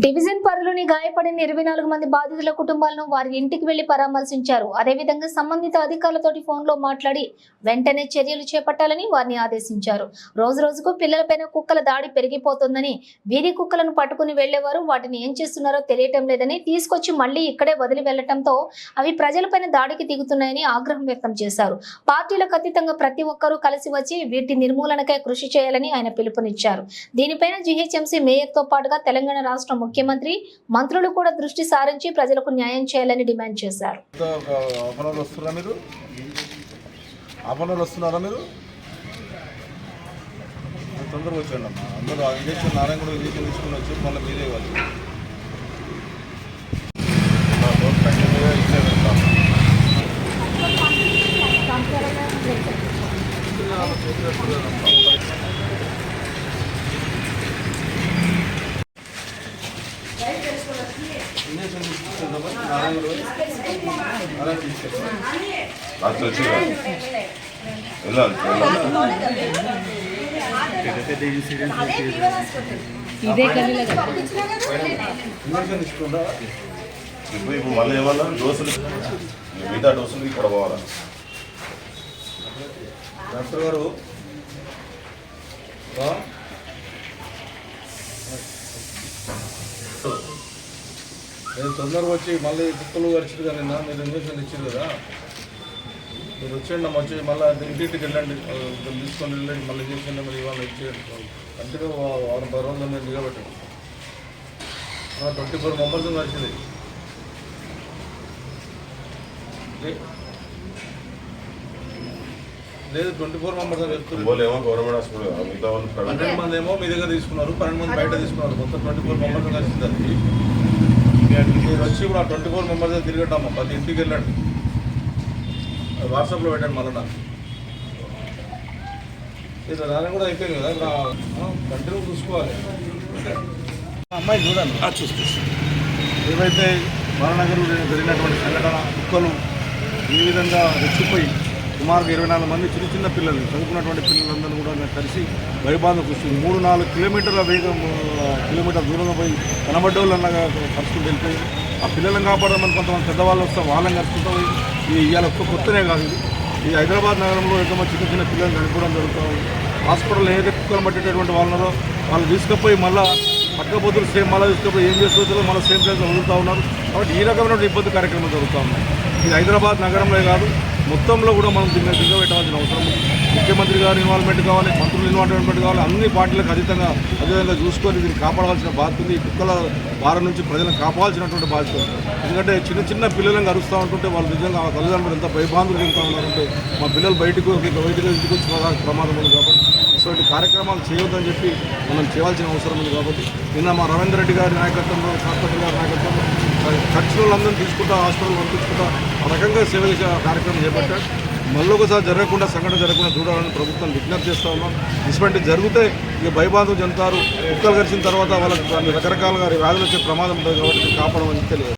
Division పరిలోని గాయపడిన ఇరవై నాలుగు మంది బాధితుల కుటుంబాలను వారి ఇంటికి వెళ్ళి పరామర్శించారు. అదేవిధంగా సంబంధిత అధికారులతోటి ఫోన్లో మాట్లాడి వెంటనే చర్యలు చేపట్టాలని వారిని ఆదేశించారు. రోజు రోజుకు పిల్లలపైన కుక్కల దాడి పెరిగిపోతుందని వీధి కుక్కలను పట్టుకుని వెళ్ళేవారు వాటిని ఏం చేస్తున్నారో తెలియటం లేదని తీసుకొచ్చి మళ్ళీ ఇక్కడే వదిలి వెళ్ళటంతో అవి ప్రజలపైన దాడికి దిగుతున్నాయని ఆగ్రహం వ్యక్తం చేశారు. పార్టీలకు అతీతంగా ప్రతి ఒక్కరూ కలిసి వచ్చి వీటి నిర్మూలనకై కృషి చేయాలని ఆయన పిలుపునిచ్చారు. దీనిపైన జీహెచ్ఎంసీ మేయర్తో పాటుగా తెలంగాణ రాష్ట్రం ముఖ్యమంత్రి మంత్రులు కూడా దృష్టి సారించి ప్రజలకు న్యాయం చేయాలని డిమాండ్ చేశారు ఆపనలు వస్తున్నారా మీరు ఆపనలు వస్తున్నారా మీరు మీరు తొందరగా వచ్చాను అమ్మా అందరూ ఆ ఇంజక్షన్ నారాయణ కూడా ఇంజక్షన్ తీసుకుని వచ్చి మళ్ళీ మీరే ఇవ్వాలి నా డోర్ కంటిన్యూగా ఇచ్చే వెళ్తాం ఇంజక్షన్ తీసుకుంటాం నారాయణ కూడా నారాయణ తీసుకెళ్తాం రాత్రి వచ్చి వెళ్ళాలి వెళ్ళాలి ఇంజక్షన్ తీసుకుంటా ఇప్పుడు ఇప్పుడు మళ్ళీ ఏమన్నా డోసులు మిగతా డోసులు ఇక్కడ పోవాలా డాక్టర్ గారు నేను తొందరగా వచ్చి మళ్ళీ కుక్కలు గడిచారు కదా నిన్న మీరు ఇంజక్షన్ ఇచ్చారు కదా. మీరు వచ్చేయండి వచ్చి మళ్ళీ ఇంటింటికి వెళ్ళండి. తీసుకొని వెళ్ళండి మళ్ళీ ఇంజక్షన్ మరి ఇవాళ ఇచ్చేయండి కంటిన్యూ వారం పది రోజులు మీరు నిలబెట్టండి ట్వంటీ ఫోర్ మెంబర్స్ కలిసింది లేదు ట్వంటీ ఫోర్ మెంబర్స్ చెప్తున్నారు. గవర్నమెంట్ హాస్పిటల్ పన్నెండు మంది ఏమో మీ దగ్గర తీసుకున్నారు పన్నెండు మంది బయట తీసుకున్నారు. మొత్తం ట్వంటీ ఫోర్ మెంబర్స్ కలిసింది దానికి మీరు వచ్చి కూడా ట్వంటీ ఫోర్ మెంబర్స్ తిరిగట్టమ్మా ప్రతి ఇంటికి వెళ్ళండి. వాట్సాప్లో పెట్టండి మళ్ళీ ఇది దాని కూడా అయిపోయింది కదా. కంటిన్యూ చూసుకోవాలి. అమ్మాయి చూడండి. ఏవైతే మరణనగర్ జరిగినటువంటి సంఘటన కుక్కలు ఈ విధంగా రెచ్చిపోయి సుమారుగా ఇరవై నాలుగు మంది చిన్న చిన్న పిల్లలు చదువుకున్నటువంటి పిల్లలందరూ కూడా కలిసి భయబాధకు వస్తుంది మూడు నాలుగు కిలోమీటర్ల వేగం కిలోమీటర్ దూరంగా పోయి కనబడ్డోళ్ళన్నగా కలుసుకుంటూ వెళ్ళిపోయి ఆ పిల్లలను కాపాడమని కొంతమంది పెద్దవాళ్ళు వస్తే వాళ్ళని కలుసుకుంటూ ఈ ఇది ఇవాళ ఒక్క కొత్తనే కాదు ఇది. ఈ హైదరాబాద్ నగరంలో ఎంతమంది చిన్న చిన్న పిల్లలు చనిపోవడం జరుగుతుంది హాస్పిటల్ ఏదైతే కుక్కలు పట్టేటటువంటి వాళ్ళలో వాళ్ళు తీసుకుపోయి మళ్ళీ పక్కపోతులు సేమ్ మళ్ళీ తీసుకుపోయి ఏం చేసుకోవచ్చు మళ్ళీ సేమ్ ప్లేస్లో వదులుతూ ఉన్నారు. కాబట్టి ఈ రకమైనటువంటి ఇబ్బంది కార్యక్రమాలు జరుగుతూ ఉన్నాయి. ఇది హైదరాబాద్ నగరంలో కాదు మొత్తంలో కూడా మనం దీన్ని దిగ్గ పెట్టాల్సిన అవసరం ముఖ్యమంత్రి గారి ఇన్వాల్వ్మెంట్ కావాలి మంత్రులు ఇన్వాల్వ్మెంట్ కావాలి అన్ని పార్టీలకు అతీతంగా అదేవిధంగా చూసుకొని దీన్ని కాపాడాల్సిన బాధ్యత ఉంది. ఈ కుక్కల భారం నుంచి ప్రజలను కాపాడాల్సినటువంటి బాధ్యత ఉంది. ఎందుకంటే చిన్న చిన్న పిల్లలను అరుస్తూ ఉంటుంటే వాళ్ళు నిజంగా తల్లిదండ్రులు ఎంత భయభాంతులు చెందుతూ ఉన్నారంటే మా పిల్లలు బయటకు బయటకు ఇంటికి వచ్చి ప్రమాదం ఉంది కాబట్టి ఇటువంటి కార్యక్రమాలు చేయొద్దని చెప్పి మనం చేయాల్సిన అవసరం ఉంది కాబట్టి నిన్న మా రవీంద్ర రెడ్డి గారి నాయకత్వంలో శాస్త్రపతి గారి నాయకత్వంలో ఖర్చులందరినీ తీసుకుంటా హాస్పిటల్ పంపించుకుంటా ఆ రకంగా సేవ చేసే కార్యక్రమం చేపట్టాడు మళ్ళీ ఒకసారి జరగకుండా సంఘటన జరగకుండా చూడాలని ప్రభుత్వం విజ్ఞప్తి చేస్తా ఉన్నాం. ఇటువంటి జరిగితే ఇక భయబాధం చెందుతారు. కుక్కలు గరిచిన తర్వాత వాళ్ళకి రకరకాలుగా వ్యాధులు వచ్చే ప్రమాదం ఉంటుంది కాబట్టి కాపాడమని తెలియదు